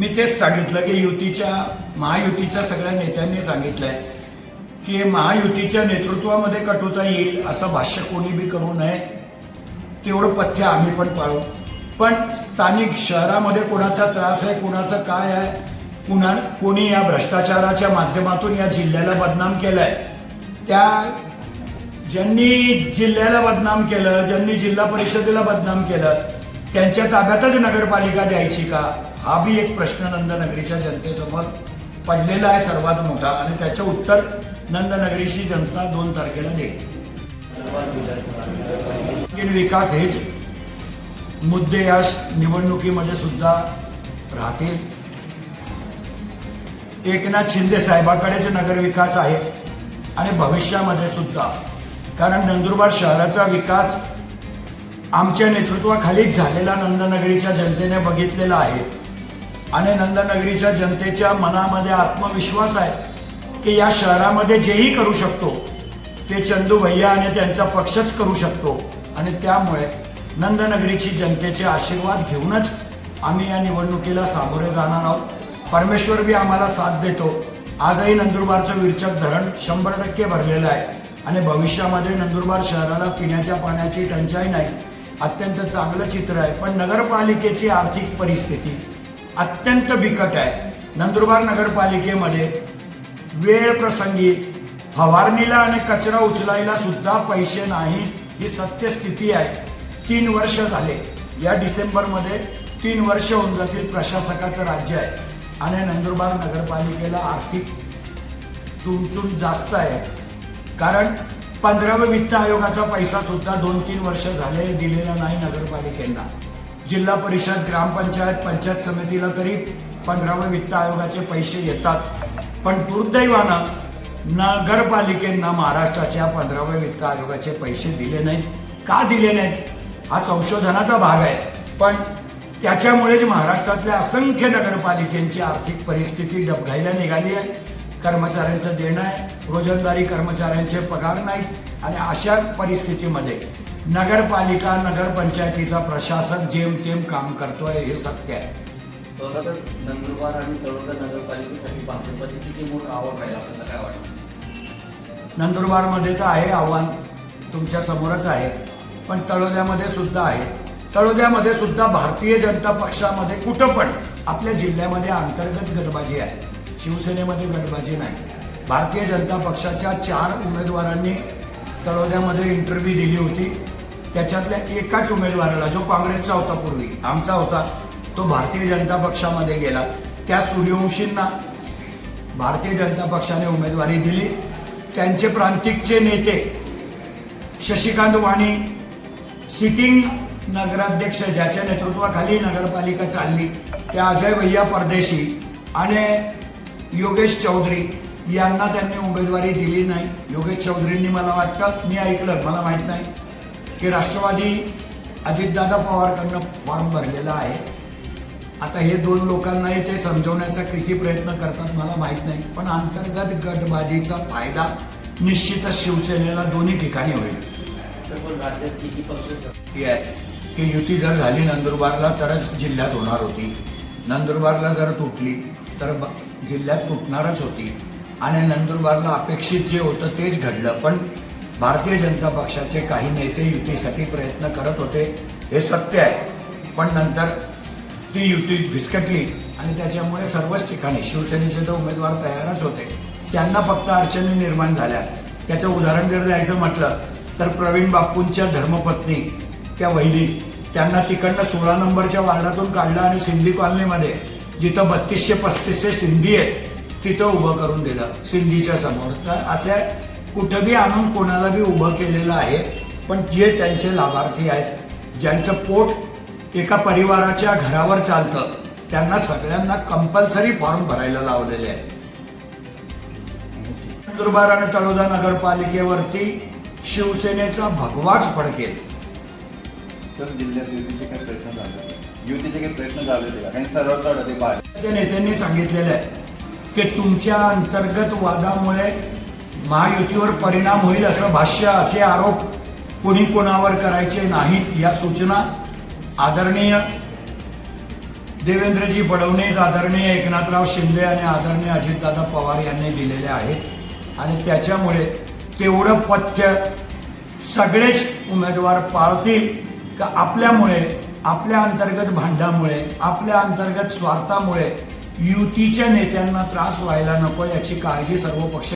मी तेच सांगितलं की युतीच्या महायुतीच्या सगळ्या नेत्यांनी सांगितलंय की महायुतीच्या नेतृत्वामध्ये कटुता येईल असं भाष्य कोणी बी करू नये तेवढं पथ्य आम्ही पण पाळू. पण स्थानिक शहरामध्ये कोणाचा त्रास आहे कोणाचं काय आहे कुणा कोणी या भ्रष्टाचाराच्या माध्यमातून या जिल्ह्याला बदनाम केलंय त्या ज्यांनी जिल्ह्याला बदनाम केलं ज्यांनी जिल्हा परिषदेला बदनाम केलं त्यांच्या ताब्यातच नगरपालिका द्यायची का? हा बी एक प्रश्न नंदनगरीच्या जनतेसमोर पडलेला आहे सर्वात मोठा आणि त्याचं उत्तर नंदनगरीची जनता दोन तारखेला देईल. विकास हेच मुद्दे या निवडणुकीमध्ये सुद्धा राहतील. एकनाथ शिंदे साहेबाकडेच नगरविकास आहे आणि भविष्यामध्ये सुद्धा कारण नंदुरबार शहराचा विकास आमच्या नेतृत्वाखालीच झालेला नंदनगरीच्या जनतेने बघितलेला आहे. आणि नंदनगरीच्या जनतेच्या मनामध्ये आत्मविश्वास आहे की या शहरामध्ये जेही करू शकतो ते चंदू भैया आणि त्यांचा पक्षच करू शकतो. आणि त्यामुळे नंदनगरीची जनतेचे आशीर्वाद घेऊनच आम्ही या निवडणुकीला सामोरे जाणार आहोत. परमेश्वर बी आम्हाला साथ देतो. आजही नंदुरबारचं विरचक धरण शंभर टक्के भरलेलं आहे. आणि भविष्यामध्ये नंदुरबार शहराला पिण्याच्या पाण्याची टंचाई नाही. अत्यंत चांगलं चित्र आहे. पण नगरपालिकेची आर्थिक परिस्थिती अत्यंत बिकट आहे. नंदुरबार नगरपालिकेमध्ये वेळ प्रसंगी फवारणीला आणि कचरा उचलायला सुद्धा पैसे नाही ही सत्यस्थिती आहे. तीन वर्ष झाले. या डिसेंबरमध्ये तीन वर्ष होऊन जातील प्रशासकाचं राज्य आहे. आणि नंदुरबार नगरपालिकेला आर्थिक चुणचुण जास्त आहे. कारण पंधराव्या वित्त आयोगाचा पैसा सुद्धा दोन तीन वर्ष झाले दिलेला नाही नगरपालिकेंना. जिल्हा परिषद ग्रामपंचायत पंचायत समितीला तरी पंधराव्या वित्त आयोगाचे पैसे येतात. पण दुर्दैवानं नगरपालिकेंना महाराष्ट्राच्या पंधराव्या वित्त आयोगाचे पैसे दिले नाहीत. का दिले नाहीत? हा संशोधनाचा भाग आहे. पण त्याच्यामुळेच महाराष्ट्रातल्या असंख्य नगरपालिकेची आर्थिक परिस्थिती डबघायला निघाली आहे. कर्मचाऱ्यांचं देणं आहे. रोजंदारी कर्मचाऱ्यांचे पगार नाहीत. आणि अशा परिस्थितीमध्ये नगरपालिका नगरपंचायतीचा प्रशासक जेमतेम काम करतोय हे सत्य आहे. नंदुरबार आणि तळोदा नगरपालिकेसाठी भाजपची किती मोठं आव्हान राहील आपल्याला काय वाटतं? नंदुरबारमध्ये तर आहे आव्हान तुमच्या समोरच आहे. पण तळोद्यामध्ये सुद्धा आहे. तळोद्यामध्ये सुद्धा भारतीय जनता पक्षामध्ये कुठं पण आपल्या जिल्ह्यामध्ये अंतर्गत गटबाजी आहे. शिवसेनेमध्ये गटबाजी नाही. भारतीय जनता पक्षाच्या चार उमेदवारांनी तळोद्यामध्ये इंटरव्ह्यू दिली होती. त्याच्यातल्या एकाच उमेदवाराला जो काँग्रेसचा होता पूर्वी आमचा होता तो भारतीय जनता पक्षामध्ये गेला. त्या सूर्यवंशींना भारतीय जनता पक्षाने उमेदवारी दिली. त्यांचे प्रांतिकचे नेते शशिकांत वाणी सिटिंग नगराध्यक्ष ज्याच्या नेतृत्वाखाली नगरपालिका चालली त्या अजय भैया परदेशी आणि योगेश चौधरी यांना त्यांनी उमेदवारी दिली नाही. योगेश चौधरींनी मला वाटतं मी ऐकलं मला माहीत नाही. की राष्ट्रवादी अजितदादा पवारकडनं फॉर्म भरलेला आहे. आता हे दोन लोकांनाही ते समजवण्याचा किती प्रयत्न करतात मला माहीत नाही पण अंतर्गत गटबाजीचा फायदा निश्चितच शिवसेनेला दोन्ही ठिकाणी होईल. राज्यात किती पक्ष ती आहे की युती जर झाली नंदुरबारला तरच जिल्ह्यात होणार होती. नंदुरबारला जर तुटली तर जिल्ह्यात तुटणारच होती. आणि नंदुरबारला अपेक्षित जे होतं तेच घडलं. पण भारतीय जनता पक्षाचे काही नेते युतीसाठी प्रयत्न करत होते हे सत्य आहे. पण नंतर ती युती विस्कटली आणि त्याच्यामुळे सर्वच ठिकाणी शिवसेनेचे तर उमेदवार तयारच होते त्यांना फक्त अडचणी निर्माण झाल्या. त्याचं उदाहरण जर द्यायचं म्हटलं तर प्रवीण बापूंच्या धर्मपत्नी त्या वहिनी त्यांना तिकडनं सोळा नंबरच्या वार्डातून काढलं आणि सिंधी कॉलनीमध्ये जिथं बत्तीसशे पस्तीसशे सिंधी आहेत तिथं उभं करून दिलं सिंधीच्या समोर. तर असे कुठं बी आणून कोणाला बी उभं केलेलं आहे पण जे त्यांचे लाभार्थी आहेत ज्यांचं पोट एका परिवाराच्या घरावर चालतं त्यांना सगळ्यांना कंपल्सरी फॉर्म भरायला लावलेले आहे नंदुरबार आणि तळोदा नगरपालिकेवरती शिवसेनेचा भगवाच फडकेल तर जिल्ह्यात युतीचे काही प्रश्न झाले युतीचे काही सर्वात त्या नेत्यांनी सांगितलेलं आहे की तुमच्या अंतर्गत वादामुळे महायुतीवर परिणाम होईल असं भाष्य असे आरोप कोणी कोणावर करायचे नाहीत या सूचना आदरणीय देवेंद्रजी फडणवीस आदरणीय एकनाथराव शिंदे आणि आदरणीय अजितदादा पवार यांनी दिलेल्या आहेत. आणि त्याच्यामुळे तेवढं पथ्य सगळेच उमेदवार पाळतील का आपल्यामुळे आपल्या अंतर्गत भांडामुळे आपल्या अंतर्गत स्वार्थामुळे युतीच्या नेत्यांना त्रास व्हायला नको याची काळजी सर्व पक्ष